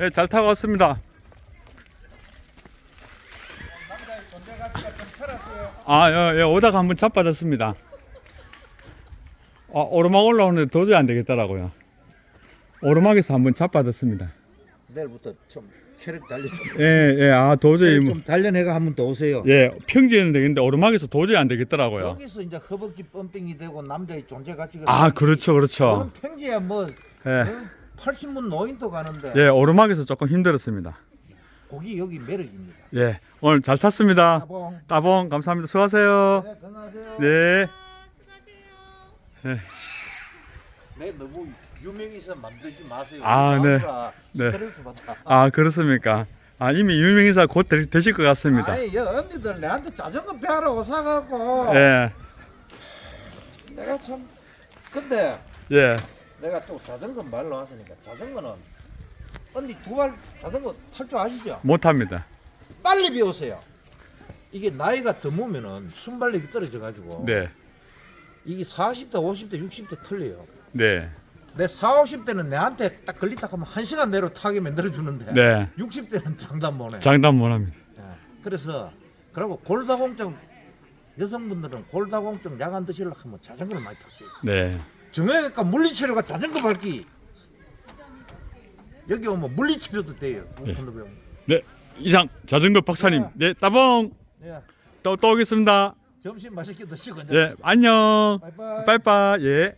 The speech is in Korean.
예, 잘 타고 왔습니다. 아, 예, 예, 오다가 한번 자빠졌습니다. 아, 오르막 올라오는데 도저히 안 되겠더라고요. 오르막에서 한번 자빠졌습니다. 내일부터 좀 체력 달려 좀. 예, 예, 아, 도저히, 체력 뭐, 좀 단련해가 한 번 더 오세요. 예, 평지에는 되겠는데 오르막에서 도저히 안 되겠더라고요. 여기서 이제 허벅지 뻔뺑이 되고 남자의 존재 가치가. 아, 그렇죠, 그렇죠. 그럼 평지에 뭐 예, 80문 노인도 가는데 예, 오르막에서 조금 힘들었습니다. 거기 여기 매력입니다. 예, 오늘 잘 탔습니다. 따봉. 따봉, 감사합니다. 수고하세요. 네, 건강하세요. 네. 내 너무 유명해서 만들지 마세요. 아, 네. 네. 스트레스 받아. 아 그렇습니까? 아 이미 유명인사 곧 되, 되실 것 같습니다. 아이, 여 언니들 내한테 자전거 배하러 오사갖고 예, 내가 참 근데 예, 내가 또 자전거 말로 하시니까 자전거는 언니 두발 자전거 탈 줄 아시죠? 못합니다. 빨리 배우세요. 이게 나이가 드무면은 순발력이 떨어져 가지고 네, 이게 40대, 50대, 60대 틀려요. 네, 내 4, 50대는 내한테 딱 걸리다 하면 한 시간 내로 타게 만들어 주는데 네. 60대는 장담 못해. 장담 못합니다. 예. 그래서 그리고 골다공증 여성분들은 골다공증 약안 드시려고 하면 자전거를 많이 타세요. 네, 정형외과 물리치료가 자전거 밟기. 여기 오면 물리치료도 돼요. 네. 배우면. 네. 이상 자전거 박사님, 네, 따봉 예. 또또 오겠습니다. 점심 맛있게 드시고 이제 예, 안녕, 바이바이. 빠이빠이, 예.